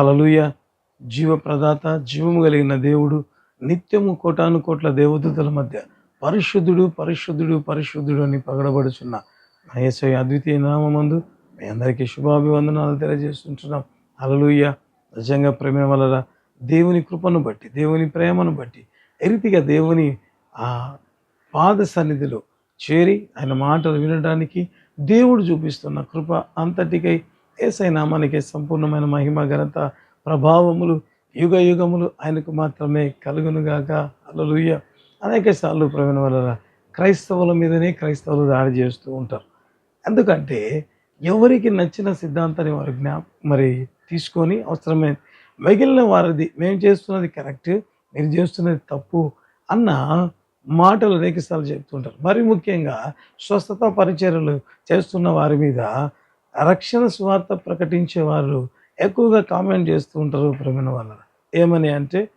హలలుయ జీవప్రదాత జీవము కలిగిన దేవుడు నిత్యము కోటాను కోట్ల దేవదూతల మధ్య పరిశుద్ధుడు పరిశుద్ధుడు పరిశుద్ధుడు అని పగడబడుచున్న నా అద్వితీయ నామందు మీ అందరికీ శుభాభివందనాలు తెలియజేస్తుంటున్నాం. హలలుయ నిజంగా ప్రేమ వలన దేవుని కృపను బట్టి దేవుని ప్రేమను బట్టి ఎరితిగా దేవుని ఆ పాద సన్నిధిలో చేరి ఆయన మాటలు వినడానికి దేవుడు చూపిస్తున్న కృప అంతటికై ఏసై నామానికి సంపూర్ణమైన మహిమ ఘనత ప్రభావములు యుగ యుగములు ఆయనకు మాత్రమే కలుగునుగాక అలలుయ్య అనేక సార్లు ప్రవీణ వల్ల క్రైస్తవుల మీదనే క్రైస్తవులు దాడి చేస్తూ ఉంటారు. ఎందుకంటే ఎవరికి నచ్చిన సిద్ధాంతాన్ని వారు జ్ఞా మరి తీసుకొని అవసరమైన మిగిలిన వారిది మేము చేస్తున్నది కరెక్ట్ మీరు చేస్తున్నది తప్పు అన్న మాటలు అనేకసార్లు చెప్తుంటారు మరి ముఖ్యంగా స్వస్థత పరిచర్యలు చేస్తున్న వారి మీద రక్షణ స్వార్థ ప్రకటించే వారు ఎక్కువగా కామెంట్ చేస్తూ ఉంటారు ప్రవీణ వల్ల ఏమని అంటే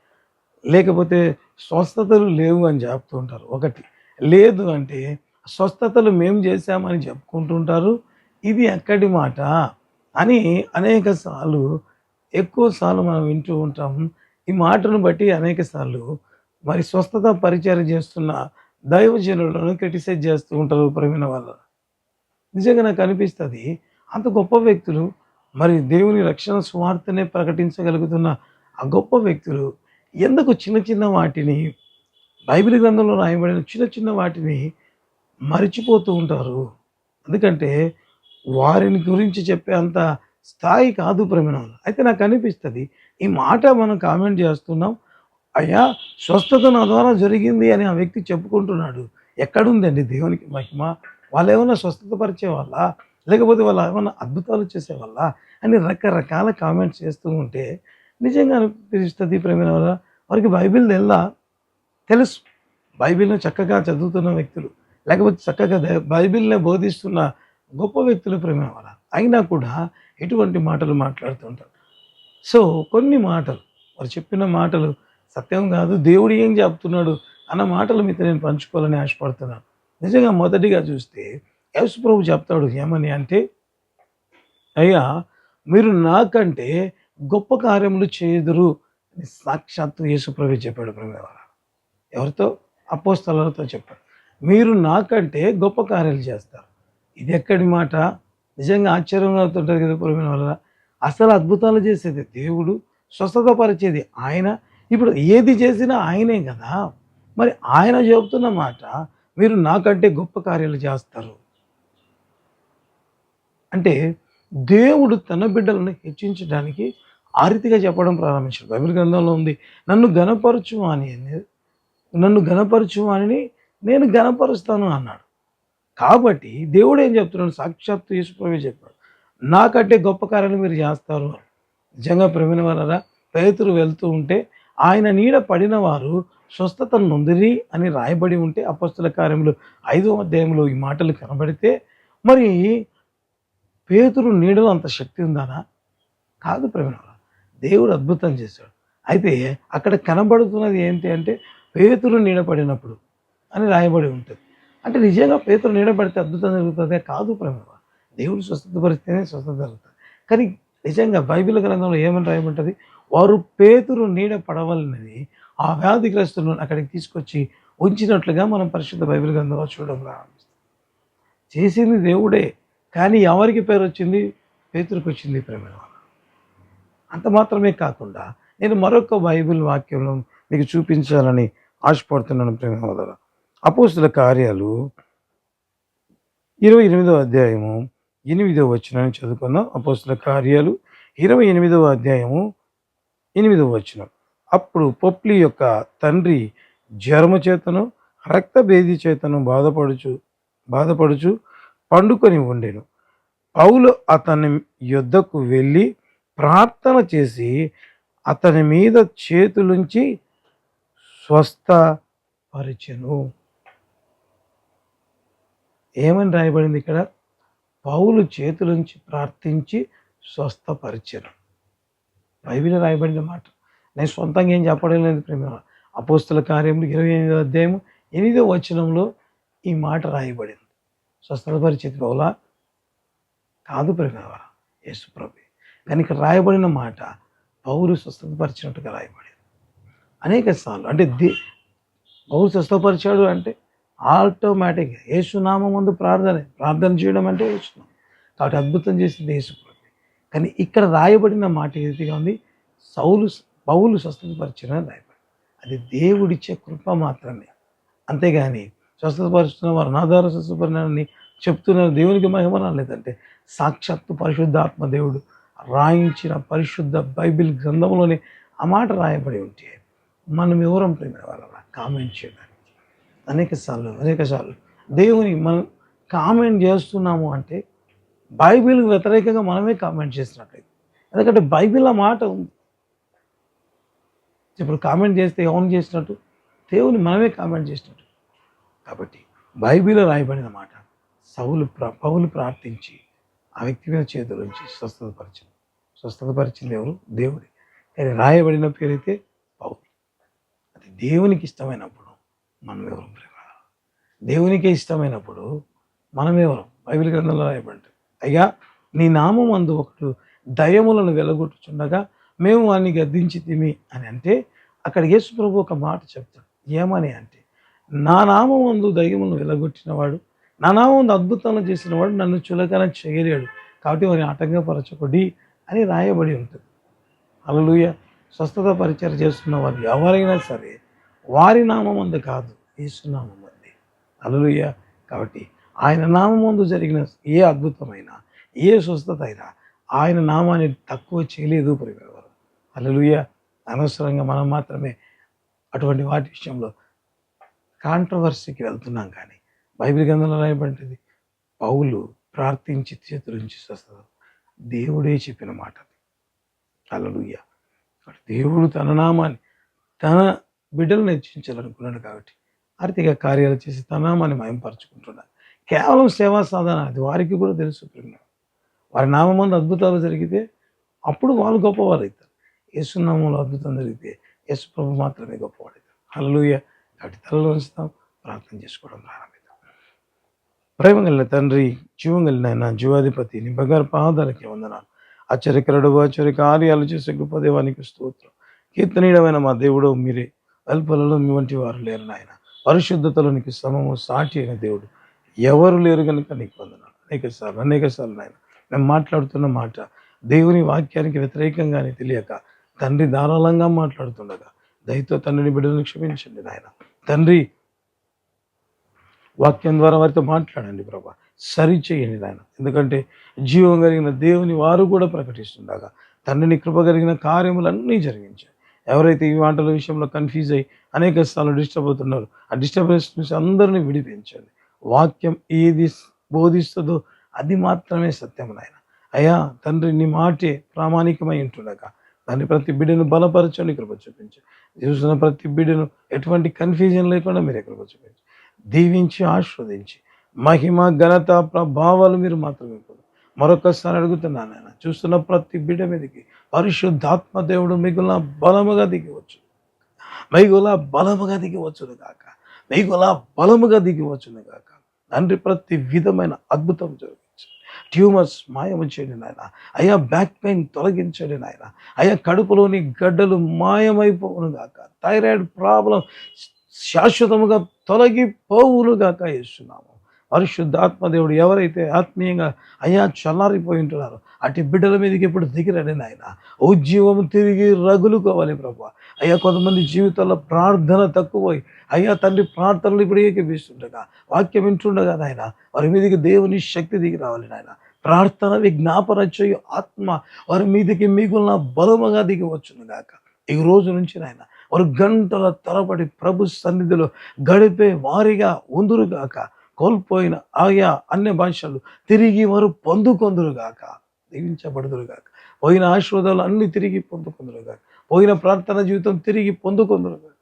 లేకపోతే స్వస్థతలు లేవు అని చెప్తూ ఉంటారు. ఒకటి. లేదు అంటే స్వస్థతలు మేము చేశామని చెప్పుకుంటుంటారు. ఇది ఎక్కడి మాట? అని అనేక సార్లు ఎక్కువ సార్లు మనం వింటూ ఉంటాం. ఈ మాటను బట్టి అనేక సార్లు మరి స్వస్థత పరిచయం చేస్తున్న దైవజనులను క్రిటిసైజ్ చేస్తూ ఉంటారు ప్రవీణ వాళ్ళ నిజంగా నాకు అనిపిస్తుంది అంత గొప్ప వ్యక్తులు మరి దేవుని రక్షణ స్వార్థనే ప్రకటించగలుగుతున్న ఆ గొప్ప వ్యక్తులు ఎందుకు చిన్న చిన్న వాటిని బైబిల్ గ్రంథంలో రాయబడిన చిన్న చిన్న వాటిని మరిచిపోతూ ఉంటారు? ఎందుకంటే వారిని గురించి చెప్పే అంత స్థాయి కాదు ప్రమిణం అయితే నాకు అనిపిస్తుంది ఈ మాట మనం కామెంట్ చేస్తున్నాం అయ్యా స్వస్థత నా ద్వారా జరిగింది అని ఆ వ్యక్తి చెప్పుకుంటున్నాడు. ఎక్కడుందండి దేవునికి మహిమ? వాళ్ళు ఏమైనా స్వస్థత పరిచే వాళ్ళ? లేకపోతే వాళ్ళు ఏమైనా అద్భుతాలు చేసే అని రకరకాల కామెంట్స్ చేస్తూ ఉంటే నిజంగా అనిపిస్తుంది ప్రేమైన వల్ల వారికి బైబిల్ తెల్లా? తెలుసు. బైబిల్ను చక్కగా చదువుతున్న వ్యక్తులు లేకపోతే చక్కగా బైబిల్నే బోధిస్తున్న గొప్ప వ్యక్తులు ప్రేమ వల్ల అయినా కూడా ఎటువంటి మాటలు మాట్లాడుతుంటారు సో కొన్ని మాటలు వారు చెప్పిన మాటలు సత్యం కాదు దేవుడు ఏం చెప్తున్నాడు అన్న మాటలు మీతో నేను పంచుకోవాలని ఆశపడుతున్నాను. నిజంగా మొదటిగా చూస్తే యేసుప్రభు చెప్తాడు ఏమని అంటే అయ్యా మీరు నాకంటే గొప్ప కార్యములు చేదురు అని సాక్షాత్తు యేసుప్రభు చెప్పాడు ప్రభు ఎవరితో? అపోస్తలతో చెప్పాడు. మీరు నాకంటే గొప్ప కార్యాలు చేస్తారు. ఇది ఎక్కడి మాట? నిజంగా ఆశ్చర్యంగా అవుతుంటుంది కదా పురమైన వల్ల అసలు అద్భుతాలు చేసేది దేవుడు స్వస్థత పరిచేది ఆయన. ఇప్పుడు ఏది చేసినా ఆయనే కదా. మరి ఆయన చెబుతున్న మాట మీరు నాకంటే గొప్ప కార్యాలు చేస్తారు. అంటే దేవుడు తన బిడ్డలను హెచ్చించడానికి ఆ రీతిగా చెప్పడం ప్రారంభించాడు. బైబిల్ గ్రంథంలో ఉంది నన్ను గణపరచు అని నన్ను గణపరచు అని నేను గణపరుస్తాను అన్నాడు. కాబట్టి దేవుడు ఏం చెప్తున్నాడు? సాక్షాత్తు యేసుప్రభు చెప్పాడు. నాకంటే గొప్ప కార్యాలు మీరు చేస్తారు నిజంగా ప్రవీణ వలన పేతురు వెళ్తూ ఉంటే ఆయన నీడ పడిన వారు స్వస్థత నొందిరి అని రాయబడి ఉంటే అపస్తుల కార్యములు ఐదో అధ్యాయంలో ఈ మాటలు కనబడితే మరి పేతురు నీడలో అంత శక్తి ఉందానా? కాదు ప్రవీణ దేవుడు అద్భుతం చేశాడు. అయితే అక్కడ కనబడుతున్నది ఏంటి అంటే పేతురు నీడ పడినప్పుడు అని రాయబడి ఉంటుంది. అంటే నిజంగా పేతురు నీడ పడితే అద్భుతం జరుగుతుంది? కాదు ప్రేమ దేవుడు స్వస్థత పరిస్తేనే స్వస్థత జరుగుతుంది. కానీ నిజంగా బైబిల్ గ్రంథంలో ఏమని రాయబడ్డది వారు పేతురు నీడ పడవలనది ఆ వ్యాధిగ్రస్తులను అక్కడికి తీసుకొచ్చి ఉంచినట్లుగా మనం పరిశుద్ధ బైబిల్ గ్రంథంలో చూడడం ప్రారంభిస్తాం. చేసింది దేవుడే. కానీ ఎవరికి పేరు వచ్చింది? పేతురికి వచ్చింది ప్రేమ అంత మాత్రమే కాకుండా నేను మరొక బైబిల్ వాక్యంలో మీకు చూపించాలని ఆశపడుతున్నాను ప్రేమ వల్ల అపోస్తుల కార్యాలు ఇరవై ఎనిమిదవ అధ్యాయము ఎనిమిదవ వచనాన్ని చదువుకుందాం. అపోస్తుల కార్యాలు ఇరవై ఎనిమిదవ అధ్యాయము ఎనిమిదవ వచనం. అప్పుడు పొప్లి యొక్క తండ్రి జ్వరము చేతను రక్తభేది చేతను బాధపడుచు బాధపడుచు పండుకొని ఉండెను. పౌలు అతని యుద్ధకు వెళ్ళి ప్రార్థన చేసి అతని మీద చేతులుంచి స్వస్థపరిచెను. ఏమని రాయబడింది ఇక్కడ? పౌలు చేతులుంచి ప్రార్థించి స్వస్థపరిచెను. బైబిల్ రాయబడిన మాట. నేను సొంతంగా ఏం చెప్పడం లేదు ప్రేమ. అపోస్తుల కార్యములు ఇరవై ఎనిమిదో అధ్యాయము ఎనిమిదో వచనంలో ఈ మాట రాయబడింది. స్వస్థపరిచేది బహుళ కాదు ప్రభావ యేసు ప్రభు. కానీ ఇక్కడ రాయబడిన మాట పౌరు స్వస్థపరిచినట్టుగా రాయబడింది. అనేక సార్లు అంటే దే పౌరు స్వస్థపరిచాడు అంటే ఆటోమేటిక్గా యేసునామం ముందు ప్రార్థన ప్రార్థన చేయడం అంటే యేసునామం కాబట్టి అద్భుతం చేసింది యేసుప్రభు కానీ ఇక్కడ రాయబడిన మాట ఏదిగా ఉంది? సౌలు పౌలు స్వస్థతపరిచిన రాయబడి అది దేవుడిచ్చే కృప మాత్రమే. అంతేగాని స్వస్థతపరుస్తున్న వారు నాదార చెప్తున్నారు. దేవునికి మహిమ లేదంటే సాక్షాత్తు పరిశుద్ధాత్మ దేవుడు రాయించిన పరిశుద్ధ బైబిల్ గ్రంథంలోనే ఆ మాట రాయబడి ఉంటే మనం ఎవరం ప్రేమిన వాళ్ళ కామెంట్ చేయడానికి. అనేక సార్లు అనేక సార్లు దేవుని మనం కామెంట్ చేస్తున్నాము అంటే బైబిల్కి వ్యతిరేకంగా మనమే కామెంట్ చేసినట్లయితే. ఎందుకంటే బైబిల్ ఆ మాట ఉంది. ఇప్పుడు కామెంట్ చేస్తే ఎవరు చేసినట్టు? దేవుని మనమే కామెంట్ చేసినట్టు. కాబట్టి బైబిల్లో రాయబడిన మాట సౌలు ప్ర పౌలు ప్రార్థించి ఆ వ్యక్తి మీద చేతులుంచి స్వస్థతపరిచింది. స్వస్థతపరిచింది ఎవరు? దేవుడి. కానీ రాయబడిన పేరైతే పౌలు. అది దేవునికి ఇష్టమైనప్పుడు మనం ఎవరు ప్రేమ దేవునికే ఇష్టమైనప్పుడు మనం ఎవరు? బైబిల్ గ్రంథంలో రాయబడి అయ్యా నీ నామం అందు ఒకడు దయములను వెలగొట్టుచుండగా మేము వాడిని గద్దించి తిమి అని అంటే అక్కడ యేసు ప్రభు ఒక మాట చెప్తాడు. ఏమని అంటే నా నామం అందు దయ్యములను వెలగొట్టినవాడు నా నామందు అద్భుతాలు చేసినవాడు నన్ను చులకన చేయలేడు కాబట్టి వారిని ఆటంకపరచకొడి అని రాయబడి ఉంటుంది. అలలుయ స్వస్థత పరిచయం చేస్తున్న వారు ఎవరైనా సరే వారి నామం అందు కాదు యేసునామం అంది అలలుయ కాబట్టి ఆయన నామం జరిగిన ఏ అద్భుతమైన ఏ స్వస్థత అయినా ఆయన నామాన్ని తక్కువ చేయలేదు పరివారు అలలుయ అనవసరంగా మనం మాత్రమే అటువంటి వాటి విషయంలో కాంట్రవర్సీకి వెళ్తున్నాం కానీ బైబిల్ గ్రంథంలో రాయబడింది పౌలు ప్రార్థించి చేతుల నుంచి స్వస్థత. దేవుడే చెప్పిన మాట అలలుయ్య దేవుడు తన నామాన్ని తన బిడ్డలను హెచ్చించాలనుకున్నాడు కాబట్టి ఆర్థిక కార్యాలు చేసి తన నామాన్ని మయంపరచుకుంటున్నాడు. కేవలం సేవా సాధన అది వారికి కూడా తెలుసు వారి నామందు అద్భుతాలు జరిగితే అప్పుడు వాళ్ళు గొప్పవారు అవుతారు యేసునామంలో అద్భుతం జరిగితే యేసు ప్రభు మాత్రమే గొప్పవాడు అవుతారు హల్లూయ కాబట్టి తలలో ఉంచుతాం. ప్రార్థన చేసుకోవడం ప్రారంభిద్దాం. ప్రేమ కలిగిన తండ్రి జీవం కలిగిన ఆయన జీవాధిపతి నీ బంగారు పాదాలకి వందనాలు. ఆశ్చర్యకరుడు ఆశ్చర్య కార్యాలు చేసే గొప్ప దేవానికి స్తోత్రం. కీర్తనీయమైన మా దేవుడు మీరే అల్పలలో మీ వంటి వారు లేరు నాయన. పరిశుద్ధతలో నీకు సమము సాటి అయిన దేవుడు. ఎవరు లేరు కనుక నీకు వందనాలు. అనేక సార్లు అనేక సార్లు నాయన. మేము మాట్లాడుతున్న మాట దేవుని వాక్యానికి వ్యతిరేకంగానే తెలియక తండ్రి ధారాళంగా మాట్లాడుతుండగా దయతో తండ్రిని బిడ్డలను క్షమించండి నాయన. తండ్రి వాక్యం ద్వారా వారితో మాట్లాడండి ప్రభా. సరి చేయండి నాయన. ఎందుకంటే జీవం కలిగిన దేవుని వారు కూడా ప్రకటిస్తుండగా తండ్రిని కృప కలిగిన కార్యములన్నీ జరిగించారు ఎవరైతే ఈ మాటల విషయంలో కన్ఫ్యూజ్ అయ్యి అనేక సార్లు డిస్టర్బ్ అవుతున్నారో ఆ డిస్టర్బెన్స్ నుంచి అందరినీ విడిపించండి. వాక్యం ఏది బోధిస్తుందో అది మాత్రమే సత్యం నాయన. అయ్యా తండ్రి నీ మాటే ప్రామాణికమై ఉంటుండగా దాన్ని ప్రతి బిడ్డను బలపరచండి కృప చూపించండి చూసిన ప్రతి బిడ్డను ఎటువంటి కన్ఫ్యూజన్ లేకుండా మీరే కృప చూపించి. దీవించి ఆస్వాదించి మహిమ ఘనత ప్రభావాలు మీరు మాత్రమే పొందు. మరొకసారి అడుగుతున్నాను ఆయన చూస్తున్న ప్రతి బిడ్డ మీదకి పరిశుద్ధాత్మ దేవుడు మిగుల బలముగా దిగివచ్చు మిగుల బలముగా దిగివచ్చును కాక మిగుల బలముగా దిగివచ్చును కాక తండ్రి ప్రతి విధమైన అద్భుతం జరుగుతుంది. ట్యూమర్స్ మాయము చేయండి నాయన. అయ్యా బ్యాక్ పెయిన్ తొలగించండి నాయన. అయ్యా కడుపులోని గడ్డలు మాయమైపోవును గాక. థైరాయిడ్ ప్రాబ్లం శాశ్వతముగా తొలగిపోవును గాక ఇస్తున్నాము పరిశుద్ధ ఆత్మదేవుడు ఎవరైతే ఆత్మీయంగా అయ్యా చల్లారిపోయి ఉంటున్నారో అటు బిడ్డల మీదకి ఇప్పుడు దిగిరండి నాయన. ఉజ్జీవం తిరిగి రగులుకోవాలి ప్రభు. అయ్యా కొంతమంది జీవితాల్లో ప్రార్థన తక్కువై అయ్యా తండ్రి ప్రార్థనలు ఇప్పుడు ఏకీపిస్తుండగా వాక్యం వింటుండగా నాయన వారి మీదకి దేవుని శక్తి దిగి రావాలి నాయన. ప్రార్థన విజ్ఞాపన చేయు ఆత్మ వారి మీదకి మిగులిన బలముగా దిగి వచ్చును గాక. ఈ రోజు నుంచి నాయన వారు గంటల తరబడి ప్రభు సన్నిధిలో గడిపే వారిగా ఉందురుగాక కోల్పోయిన ఆయా అన్య భాషలు తిరిగి వారు పొందుకొందురుగాక దీవించబడుదురుగాక. పోయిన ఆశీర్వాదాలు అన్ని తిరిగి పొందుకొందురుగాక. పోయిన ప్రార్థన జీవితం తిరిగి పొందుకొందురుగాక.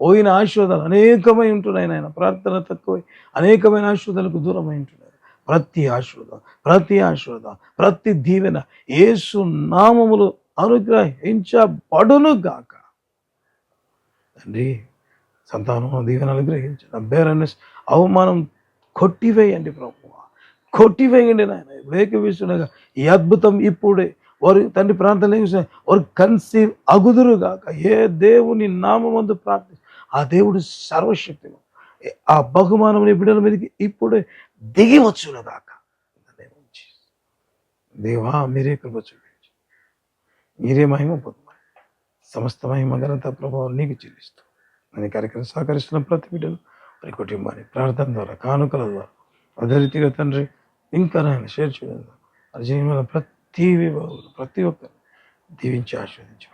పోయిన ఆశీర్వాదాలు అనేకమై ఉంటున్నాయి నాయన. ప్రార్థన తక్కువై అనేకమైన ఆశీర్వాదాలకు దూరమై ఉంటున్నారు ప్రతి ఆశీర్వాదం ప్రతి ఆశీర్వాదం ప్రతి దీవెన యేసు నామములు అనుగ్రహించబడును గాక తండ్రి సంతానం దీవెన అనుగ్రహించిన బేరనెస్ అవమానం కొట్టివేయండి ప్రభు కొట్టివేయండి నాయన. ఏకవిస్తుండగా ఈ అద్భుతం ఇప్పుడే. వారు తండ్రి ప్రార్థన వారు కన్సీవ్ అగుదురుగాక ఏ దేవుని నామందు ప్రార్థి ఆ దేవుడు సర్వశక్తి. ఆ బహుమానం బిడ్డల మీదకి ఇప్పుడే దిగి గాక. దేవా మీరే కృప చూపించి. మీరే మహిమ పొందమని. సమస్త మహిమ ఘనత ప్రభావం నీకు చెల్లిస్తూ. నేను కార్యక్రమం సహకరిస్తున్న ప్రతి బిడ్డను మరి కుటుంబాన్ని ప్రార్థన ద్వారా కానుకల ద్వారా. అదే రీతిగా తండ్రి ఇంకా నాయన షేర్ చేయడం ద్వారా జీవనంలో ప్రతి విభాగంలో ప్రతి ఒక్కరు దీవించి ఆస్వాదించి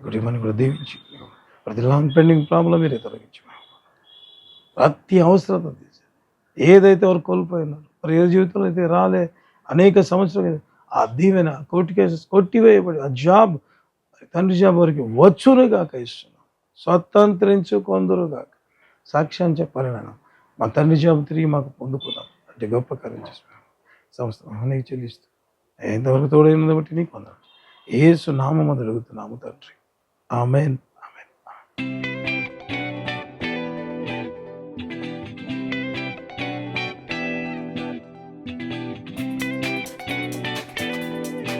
కుటుంబాన్ని కూడా దీవించి ప్రతి లాంగ్ పెండింగ్ ప్రాబ్లం మీరే తొలగించి ప్రతి అవసరత తీసి ఏదైతే వారు కోల్పోయినారు మరి ఏ జీవితంలో అయితే రాలే అనేక సంవత్సరాలు ఆ దీవెన కోర్టు కేసెస్ కొట్టివేయబడి ఆ జాబ్ తండ్రి జాబ్ వారికి వచ్చునుగాక ఇస్తున్నాం స్వతంత్రించు కొందరు కాక సాక్ష్యాన్ని చెప్పాలి నేను మా తండ్రి జాబు తిరిగి మాకు పొందుకున్నాం అంటే గొప్ప కార్యం చేస్తున్నాం. సంస్థ నీకు చెల్లిస్తూ ఎంతవరకు తోడైనది బట్టి నీకు పొందాను ఏసు నామం అడుగుతున్నాము తండ్రి. ఆమెన్. ఆమెన్.